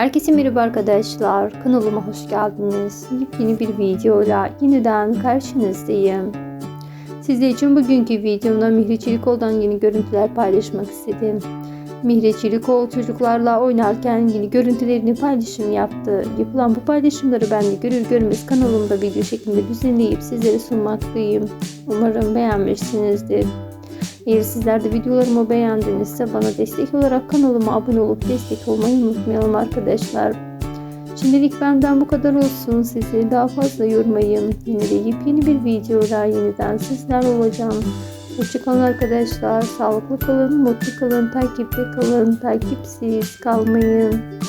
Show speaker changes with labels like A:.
A: Herkese merhaba arkadaşlar. Kanalıma hoş geldiniz. Yepyeni bir videoyla yeniden karşınızdayım. Sizler için bugünkü videomda Mihri Çelikoğlu'dan yeni görüntüler paylaşmak istedim. Mihri Çelikoğlu çocuklarla oynarken yeni görüntülerini paylaşım yaptı. Yapılan bu paylaşımları ben de görür görmez kanalımda video şeklinde düzenleyip sizlere sunmaktayım. Umarım beğenmişsinizdir. Eğer sizler de videolarımı beğendinizse bana destek olarak kanalıma abone olup destek olmayı unutmayalım arkadaşlar. Şimdilik benden bu kadar olsun. Sizi daha fazla yormayın. Yine de yepyeni bir videoda yeniden sizler olacağım. Hoşçakalın arkadaşlar. Sağlıklı kalın, mutlu kalın, takipte kalın, takipsiz kalmayın.